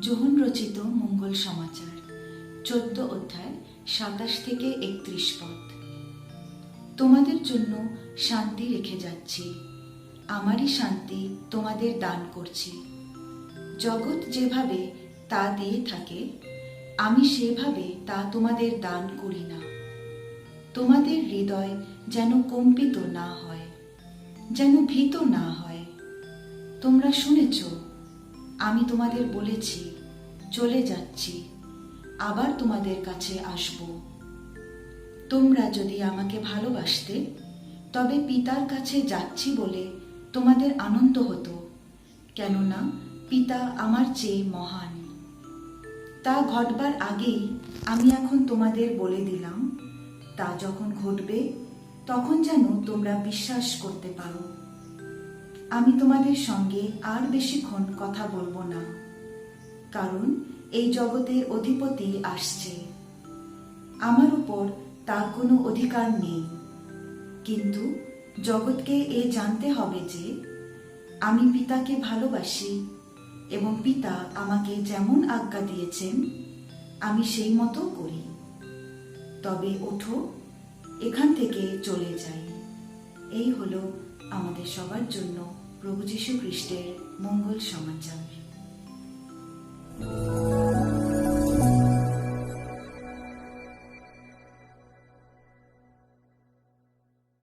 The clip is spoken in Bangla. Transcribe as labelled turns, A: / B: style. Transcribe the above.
A: যোহন রচিত মঙ্গল সমাচার, চোদ্দ অধ্যায়, সাতাশ থেকে একত্রিশ পদ। তোমাদের জন্য শান্তি রেখে যাচ্ছি। আমারই শান্তি তোমাদের দান করছি। জগৎ যেভাবে তা দিয়ে থাকে, আমি সেভাবে তা তোমাদের দান করি না। তোমাদের হৃদয় যেন কম্পিত না হয়, যেন ভীত না হয়। তোমরা শুনেছ আমি তোমাদের বলেছি, চলে যাচ্ছি, আবার তোমাদের কাছে আসব। তোমরা যদি আমাকে ভালোবাসতে, তবে পিতার কাছে যাচ্ছি বলে তোমাদের আনন্দ হতো, কেননা পিতা আমার চেয়ে মহান। তা ঘটবার আগেই আমি এখন তোমাদের বলে দিলাম, তা যখন ঘটবে, তখন যেন তোমরা বিশ্বাস করতে পারো। আমি তোমাদের সঙ্গে আর বেশিক্ষণ কথা বলব না। কারণ এই জগতের অধিপতি আসছে। আমার উপর তার কোনো অধিকার নেই। কিন্তু জগৎকে এ জানতে হবে যে, আমি পিতাকে ভালোবাসি এবং পিতা আমাকে যেমন আজ্ঞা দিয়েছেন, আমি সেই মতো করি। তবে ওঠো, এখান থেকে চলে যাই। এই হলো আমাদের সবার জন্য প্রভু যীশু খ্রিস্টের মঙ্গল সমাচার।